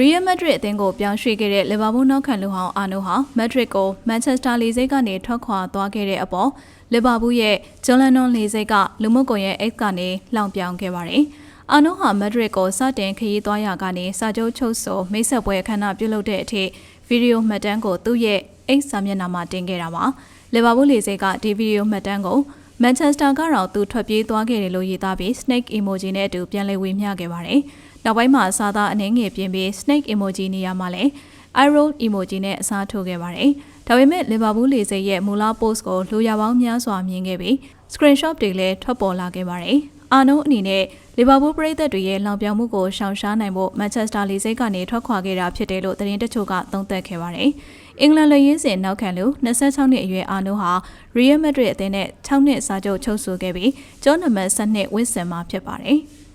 ရီယယ်မက်ဒရစ်အသင်းကိုပြောင်းရွှေ့ခဲ့တဲ့လီဗာပူးနောက်ခံလူဟောင်းအာနိုဟာမက်ဒရစ်ကိုမန်ချက်စတာလေဆိပ်ကနေထွက်ခွာသွားခဲ့တဲ့အပေါ်လီဗာပူးရဲ့ဂျွန်လန်နွန်လေဆိပ်ကလူမှုကွန်ရက် X ကနေလောင်ပြောင်ခဲ့ပါတယ်။အာနိုဟာမက်ဒရစ်ကိုစတင်ခရီးသွားရာကနေစာချုပ်ချုပ်ဆိုမိတ်ဆက်ပွဲအခမ်းအနားပြုလုပ်တဲ့အထိဗီဒီယိုမှတ်တမ်းကိုသူ့ရဲ့ X စာမျက်နှာမှာတင်ခဲ့တာပါ။လီဗာပူးလေဆိပ်ကဒီဗီဒီယိုမှတ်တမ်းကို မန်ချက်စတာကတော့သူထွက်ပြေးသွားခဲ့တယ်လို့ရေးသားပြီး snake emoji နဲ့အတူပြန်လည်ဝေမျှခဲ့ပါတယ်။နောက်ပိုင်းမှာစာသားအနှဲငယ်ပြင်ပြီး snake emoji နေရာမှာလည်း eye roll emoji နဲ့အစားထိုးခဲ့ပါတယ်။ဒါပေမဲ့လီဗာပူးလေဆိပ်ရဲ့မူလ post ကိုလူရပေါင်းများစွာမြင်ခဲ့ပြီး screenshot တွေလည်းထွက်ပေါ်လာခဲ့ပါတယ်။ အာနိုအနေနဲ့လီဗာပူးပရိသတ်တွေရဲ့လောင်ပြောင်မှုကိုရှောင်ရှားနိုင်ဖို့မန်ချက်စတာလေဆိပ်ကနေထွက်ခွာခဲ့တာဖြစ်တယ်လို့သတင်းတချို့ကသုံးသပ်ခဲ့ပါတယ်။အင်္ဂလန်လူရင်းစင်နောက်ခံလူ26နှစ်အရွယ်အာနိုဟာရီယယ်မက်ဒရစ်အသင်းနဲ့6နှစ်စာချုပ်ချုပ်ဆိုခဲ့ပြီးကျောင်းနံပါတ်7ဝစ်စင်မှာဖြစ်ပါတယ်။